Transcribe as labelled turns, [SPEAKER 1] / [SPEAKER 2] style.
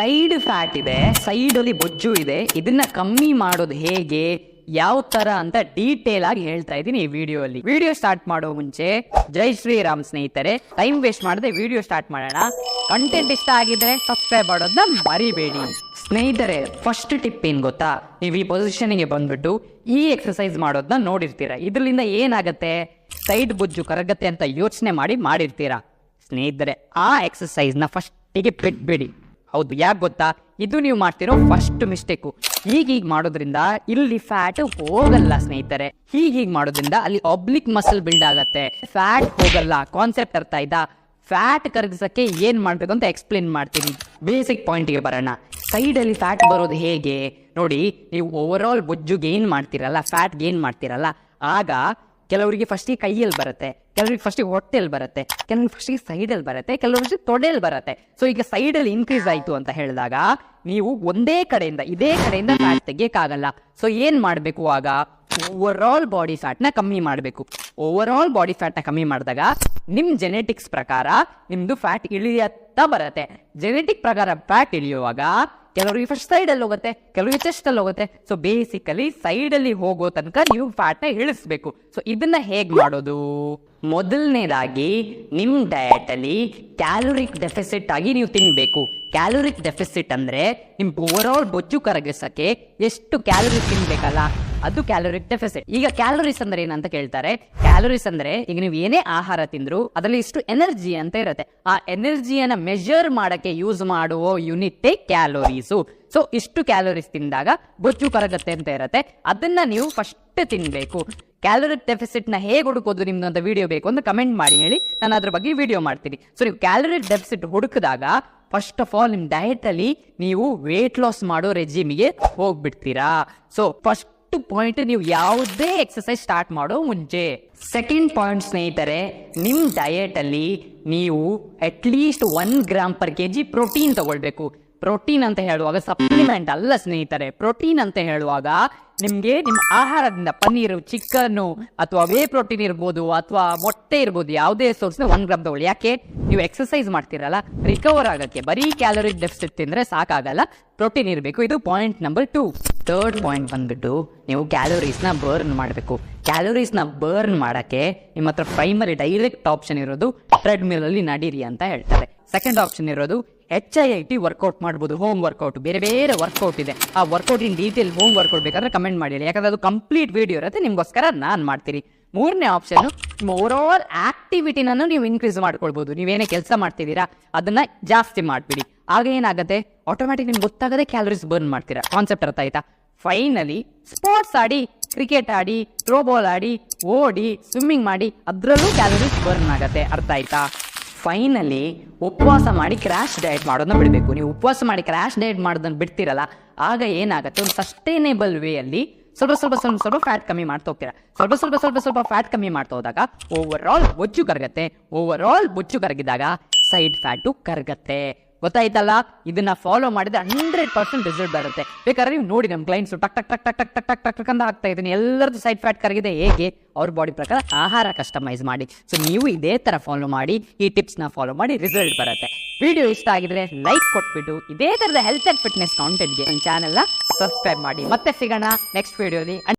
[SPEAKER 1] Side fat ಇದೆ side ಅಲ್ಲಿ ಬೊಜ್ಜು ಇದೆ. ಇದನ್ನ ಕಮ್ಮಿ ಮಾಡೋದು ಹೇಗೆ, ಯಾವ ತರ ಅಂತ ಡೀಟೇಲ್ ಆಗಿ ಹೇಳ್ತಾ ಇದ್ದೀನಿ ಈ ವಿಡಿಯೋ ಅಲ್ಲಿ ವಿಡಿಯೋ ಸ್ಟಾರ್ಟ್ ಮಾಡೋ ಮುಂಚೆ ಜೈ ಶ್ರೀರಾಮ್ ಸ್ನೇಹಿತರೆ, ಟೈಮ್ ವೇಸ್ಟ್ ಮಾಡದೆ ವಿಡಿಯೋ ಸ್ಟಾರ್ಟ್ ಮಾಡೋಣ. ಕಂಟೆಂಟ್ ಇಷ್ಟ ಆಗಿದ್ರೆ ಸಬ್ಸ್ಕ್ರೈಬ್ ಮಾಡೋದನ್ನ ಮರಿಬೇಡಿ. ಸ್ನೇಹಿತರೆ ಫಸ್ಟ್ ಟಿಪ್ ಏನ್ ಗೊತ್ತಾ? ನೀವು ಈ ಪೊಸಿಷನ್ಗೆ ಬಂದ್ಬಿಟ್ಟು ಈ ಎಕ್ಸಸೈಸ್ ಮಾಡೋದನ್ನ ನೋಡಿರ್ತೀರಾ. ಇದರಿಂದ ಏನಾಗತ್ತೆ? ಸೈಡ್ ಬೊಜ್ಜು ಕರಗತ್ತೆ ಅಂತ ಯೋಚನೆ ಮಾಡಿ ಮಾಡಿರ್ತೀರಾ. ಸ್ನೇಹಿತರೆ, ಆ ಎಕ್ಸಸೈಸ್ನ ಫಸ್ಟಿಗೆ ಬಿಟ್ಬಿಡಿ. ಹೌದು, ಯಾಕೆ ಗೊತ್ತಾ? ಇದು ನೀವು ಮಾಡ್ತಿರೋ ಫಸ್ಟ್ ಮಿಸ್ಟೇಕು ಹೀಗೀಗ್ ಮಾಡೋದ್ರಿಂದ ಇಲ್ಲಿ ಫ್ಯಾಟ್ ಹೋಗಲ್ಲ ಸ್ನೇಹಿತರೆ. ಹೀಗೀಗ್ ಮಾಡೋದ್ರಿಂದ ಅಲ್ಲಿ ಒಬ್ಲಿಕ್ ಮಸಲ್ ಬಿಲ್ಡ್ ಆಗತ್ತೆ. ಫ್ಯಾಟ್ ಹೋಗಲ್ಲ ಕಾನ್ಸೆಪ್ಟ್ ಅರ್ಥ ಆಯ್ತಾ? ಫ್ಯಾಟ್ ಕರಗಿಸಕ್ಕೆ ಏನ್ ಮಾಡ್ಬೇಕು ಅಂತ ಎಕ್ಸ್ಪ್ಲೇನ್ ಮಾಡ್ತೀನಿ. ಬೇಸಿಕ್ ಪಾಯಿಂಟ್ಗೆ ಬರೋಣ. ಸೈಡಲ್ಲಿ ಫ್ಯಾಟ್ ಬರೋದು ಹೇಗೆ? ನೋಡಿ, ನೀವು ಓವರ್ ಆಲ್ ಬೊಜ್ಜು ಗೇನ್ ಮಾಡ್ತಿರಲ್ಲ ಫ್ಯಾಟ್ ಗೇನ್ ಮಾಡ್ತಿರಲ್ಲ. ಆಗ ಕೆಲವರಿಗೆ ಫಸ್ಟಿಗೆ ಕೈಯಲ್ಲಿ ಬರುತ್ತೆ, ಕೆಲವರಿಗೆ ಫಸ್ಟಿಗೆ ಹೊಟ್ಟೆಯಲ್ಲಿ ಬರುತ್ತೆ, ಕೆಲವರಿಗೆ ಫಸ್ಟಿಗೆ ಸೈಡಲ್ಲಿ ಬರುತ್ತೆ, ಕೆಲವರಿಗೆ ತೊಡೆಯಲ್ಲಿ ಬರುತ್ತೆ. ಸೊ ಈಗ ಸೈಡಲ್ಲಿ ಇನ್ಕ್ರೀಸ್ ಆಯಿತು ಅಂತ ಹೇಳಿದಾಗ ನೀವು ಒಂದೇ ಕಡೆಯಿಂದ, ಇದೇ ಕಡೆಯಿಂದ ಫ್ಯಾಟ್ ತೆಗಿಯಕ್ಕಾಗಲ್ಲ. ಸೊ ಏನು ಮಾಡಬೇಕು ಆಗ? ಓವರ್ ಆಲ್ ಬಾಡಿ ಫ್ಯಾಟ್ನ ಕಮ್ಮಿ ಮಾಡಬೇಕು. ಓವರ್ ಆಲ್ ಬಾಡಿ ಫ್ಯಾಟ್ನ ಕಮ್ಮಿ ಮಾಡಿದಾಗ ನಿಮ್ಮ ಜೆನೆಟಿಕ್ಸ್ ಪ್ರಕಾರ ನಿಮ್ಮದು ಫ್ಯಾಟ್ ಇಳಿಯತ್ತಾ ಬರುತ್ತೆ. ಜೆನೆಟಿಕ್ ಪ್ರಕಾರ ಫ್ಯಾಟ್ ಇಳಿಯುವಾಗ ಕೆಲವರಿಗೆ ಫಸ್ಟ್ ಸೈಡಲ್ಲಿ ಹೋಗುತ್ತೆ ಕೆಲವರಿಗೆ ಚೆಸ್ಟಲ್ಲಿ ಹೋಗುತ್ತೆ. ಸೊ ಬೇಸಿಕಲಿ ಸೈಡಲ್ಲಿ ಹೋಗೋ ತನಕ ನೀವು ಫ್ಯಾಟ್ನ ಇಳಿಸ್ಬೇಕು. ಸೊ ಇದನ್ನ ಹೇಗೆ ಮಾಡೋದು? ಮೊದಲನೇದಾಗಿ ನಿಮ್ಮ ಡಯಟಲ್ಲಿ ಕ್ಯಾಲೋರಿಕ್ ಡೆಫಿಸಿಟ್ ಆಗಿ ನೀವು ತಿನ್ನಬೇಕು ಕ್ಯಾಲೋರಿಕ್ ಡೆಫಿಸಿಟ್ ಅಂದರೆ ನಿಮ್ಮ ಓವರ್ ಆಲ್ ಬೊಜ್ಜು ಕರಗಿಸಕ್ಕೆ ಎಷ್ಟು ಕ್ಯಾಲೋರಿ ತಿನ್ಬೇಕಲ್ಲ? ಅದು ಕ್ಯಾಲೋರಿಕ್ ಡೆಫಿಸಿಟ್ ಈಗ ಕ್ಯಾಲೋರೀಸ್ ಅಂದ್ರೆ ಏನಂತ ಕೇಳ್ತಾರೆ? ಕ್ಯಾಲೋರೀಸ್ ಅಂದ್ರೆ ಈಗ ನೀವು ಏನೇ ಆಹಾರ ತಿಂದ್ರು ಅದರಲ್ಲಿ ಇಷ್ಟು ಎನರ್ಜಿ ಅಂತ ಇರುತ್ತೆ. ಆ ಎನರ್ಜಿಯನ್ನ ಮೆಜರ್ ಮಾಡಕ್ಕೆ ಯೂಸ್ ಮಾಡುವ ಯೂನಿಟ್ಟೇ ಕ್ಯಾಲೋರೀಸು ಸೊ ಇಷ್ಟು ಕ್ಯಾಲೋರೀಸ್ ತಿಂದಾಗ ಬೊಜ್ಜು ಕರಗತ್ತೆ ಅಂತ ಇರುತ್ತೆ. ಅದನ್ನ ನೀವು ಫಸ್ಟ್ ತಿನ್ಬೇಕು. ಕ್ಯಾಲೋರಿಕ್ ಡೆಫಿಸಿಟ್ನ ಹೇಗೆ ಹುಡುಕೋದು ನಿಮ್ದು ಅಂತ ವಿಡಿಯೋ ಬೇಕು ಅಂತ ಕಮೆಂಟ್ ಮಾಡಿ ಹೇಳಿ. ನಾನು ಅದ್ರ ಬಗ್ಗೆ ವಿಡಿಯೋ ಮಾಡ್ತೀನಿ. ಸೊ ನೀವು ಕ್ಯಾಲೋರಿಕ್ ಡೆಫಿಸಿಟ್ ಹುಡುಕಿದಾಗ ಫಸ್ಟ್ ಆಫ್ ಆಲ್ ನಿಮ್ಮ ಡಯಟ್ ಅಲ್ಲಿ ನೀವು ವೇಟ್ ಲಾಸ್ ಮಾಡೋ ರೆಜಿಮಿಗೆ ಹೋಗ್ಬಿಡ್ತೀರಾ. ಸೊ ಫಸ್ಟ್ ಪಾಯಿಂಟ್ ನೀವು ಯಾವುದೇ ಎಕ್ಸಸೈಸ್ ಸ್ಟಾರ್ಟ್ ಮಾಡೋ ಮುಂಚೆ. ಸೆಕೆಂಡ್ ಪಾಯಿಂಟ್ ಸ್ನೇಹಿತರೆ ನಿಮ್ಮ ಡಯಟ್ ಅಲ್ಲಿ ನೀವು at least one gram per K G protein ತಗೊಳ್ಬೇಕು. ಪ್ರೋಟೀನ್ ಅಂತ ಹೇಳುವಾಗ ಸಪ್ಲಿಮೆಂಟ್ ಅಲ್ಲ ಸ್ನೇಹಿತರೆ. ಪ್ರೋಟೀನ್ ಅಂತ ಹೇಳುವಾಗ ನಿಮಗೆ ನಿಮ್ಮ ಆಹಾರದಿಂದ ಪನ್ನೀರು, ಚಿಕನ್ನು ಅಥವಾ ವೇ ಪ್ರೋಟೀನ್ ಇರ್ಬೋದು ಅಥವಾ ಮೊಟ್ಟೆ ಇರ್ಬೋದು, ಯಾವುದೇ ಸೋರ್ಸ್ನ ಒನ್ ಗ್ರಾಮ್ ತಗೊಳ್ಳಿ. ಯಾಕೆ? ನೀವು ಎಕ್ಸಸೈಸ್ ಮಾಡ್ತೀರಲ್ಲ ರಿಕವರ್ ಆಗೋಕ್ಕೆ ಬರೀ ಕ್ಯಾಲೋರಿ ಡೆಫಿಸಿಟ್ ತಿಂದರೆ ಸಾಕಾಗಲ್ಲ ಪ್ರೋಟೀನ್ ಇರಬೇಕು. ಇದು point number two third point ಬಂದ್ಬಿಟ್ಟು ನೀವು ಕ್ಯಾಲೋರೀಸ್ನ ಬರ್ನ್ ಮಾಡಬೇಕು. ಕ್ಯಾಲೋರೀಸ್ನ ಬರ್ನ್ ಮಾಡೋಕ್ಕೆ ನಿಮ್ಮ ಹತ್ರ ಪ್ರೈಮರಿ ಡೈರೆಕ್ಟ್ ಆಪ್ಷನ್ ಇರೋದು ಟ್ರೆಡ್ಮಿಲಲ್ಲಿ ನಡೀರಿ ಅಂತ ಹೇಳ್ತಾರೆ. ಸೆಕೆಂಡ್ ಆಪ್ಷನ್ ಇರೋದು H I I T workout ಮಾಡ್ಬೋದು ಹೋಮ್ ವರ್ಕೌಟ್ ಬೇರೆ ಬೇರೆ ವರ್ಕೌಟ್ ಇದೆ. ಆ workout in detail home workout ಬೇಕಾದ್ರೆ ಕಮೆಂಟ್ ಮಾಡಿ. ಯಾಕಂದ್ರೆ ಅದು ಕಂಪ್ಲೀಟ್ ವಿಡಿಯೋ ಇರುತ್ತೆ, ನಿಮ್ಗೋಸ್ಕರ ನಾನು ಮಾಡ್ತೀನಿ. ಮೂರನೇ ಆಪ್ಷನ್ ಓವರ್ ಆಲ್ ಆಕ್ಟಿವಿಟಿನೂ ನೀವು ಇನ್ಕ್ರೀಸ್ ಮಾಡ್ಕೊಳ್ಬೋದು. ನೀವೇನೇ ಕೆಲಸ ಮಾಡ್ತಿದ್ದೀರಾ, ಅದನ್ನ ಜಾಸ್ತಿ ಮಾಡ್ಬಿಡಿ. ಆಗ ಏನಾಗುತ್ತೆ? ಆಟೋಮ್ಯಾಟಿಕ್ ನಿಮ್ಗೆ ಗೊತ್ತಾಗದೆ ಕ್ಯಾಲರೀಸ್ ಬರ್ನ್ ಮಾಡ್ತೀರಾ. ಕಾನ್ಸೆಪ್ಟ್ ಅರ್ಥ ಆಯ್ತಾ? ಫೈನಲಿ ಸ್ಪೋರ್ಟ್ಸ್ ಆಡಿ ಕ್ರಿಕೆಟ್ ಆಡಿ ಥ್ರೋಬಾಲ್ ಆಡಿ, ಓಡಿ ಸ್ವಿಮ್ಮಿಂಗ್ ಮಾಡಿ, ಅದರಲ್ಲೂ ಕ್ಯಾಲರೀಸ್ ಬರ್ನ್ ಆಗುತ್ತೆ. ಅರ್ಥ ಆಯ್ತಾ? ಫೈನಲಿ ಉಪವಾಸ ಮಾಡಿ ಕ್ರ್ಯಾಶ್ ಡಯಟ್ ಮಾಡೋದನ್ನ ಬಿಡಬೇಕು. ನೀವು ಉಪವಾಸ ಮಾಡಿ ಕ್ರ್ಯಾಶ್ ಡಯಟ್ ಮಾಡೋದನ್ನ ಬಿಡ್ತಿರಲ್ಲ, ಆಗ ಏನಾಗುತ್ತೆ? ಒಂದು ಸಸ್ಟೈನೇಬಲ್ ವೇಯಲ್ಲಿ ಸ್ವಲ್ಪ ಸ್ವಲ್ಪ ಸ್ವಲ್ಪ ಸ್ವಲ್ಪ ಫ್ಯಾಟ್ ಕಮ್ಮಿ ಮಾಡ್ತಾ ಹೋಗ್ತೀರಾ. ಸ್ವಲ್ಪ ಸ್ವಲ್ಪ ಸ್ವಲ್ಪ ಸ್ವಲ್ಪ ಫ್ಯಾಟ್ ಕಮ್ಮಿ ಮಾಡ್ತಾ ಹೋದಾಗ ಓವರ್ ಆಲ್ ಬೊಜ್ಜು ಕರಗತ್ತೆ. ಓವರ್ ಆಲ್ ಬೊಜ್ಜು ಕರಗಿದಾಗ ಸೈಡ್ ಫ್ಯಾಟು ಕರಗತ್ತೆ. ಗೊತ್ತಾಯ್ತಲ್ಲ? ಇದನ್ನ ಫಾಲೋ ಮಾಡಿದ್ರೆ ಹಂಡ್ರೆಡ್ ಪರ್ಸೆಂಟ್ ರಿಸಲ್ಟ್ ಬರುತ್ತೆ. ಬೇಕಾದ್ರೆ ನೀವು ನೋಡಿ ನಮ್ಮ ಕ್ಲೈಂಟ್ಸ್ ಟಕ್ ಟಕ್ ಟಕ್ ಟಕ್ ಟಕ್ ಟಕ್ ಟಕ್ ಟಕ್ ಅಂತ ಆಗ್ತಾ ಇದ್ದೀನಿ. ಎಲ್ಲರದ್ದು ಸೈಡ್ ಫ್ಯಾಟ್ ಕರಗಿದೆ ಹೇಗೆ? ಅವ್ರ ಬಾಡಿ ಪ್ರಕಾರ ಆಹಾರ ಕಸ್ಟಮೈಸ್ ಮಾಡಿ. ಸೊ ನೀವು ಇದೇ ತರ ಫಾಲೋ ಮಾಡಿ, ಈ ಟಿಪ್ಸ್ನ ಫಾಲೋ ಮಾಡಿ ರಿಸಲ್ಟ್ ಬರುತ್ತೆ. ವಿಡಿಯೋ ಇಷ್ಟ ಆಗಿದ್ರೆ ಲೈಕ್ ಕೊಟ್ಬಿಟ್ಟು, ಇದೇ ತರದ ಹೆಲ್ತ್ ಅಂಡ್ ಫಿಟ್ನೆಸ್ ಕಾಂಟೆಂಟ್ಗೆ ನನ್ನ ಚಾನೆಲ್ನ ಸಬ್ಸ್ಕ್ರೈಬ್ ಮಾಡಿ. ಮತ್ತೆ ಸಿಗೋಣ ನೆಕ್ಸ್ಟ್ ವಿಡಿಯೋಲಿ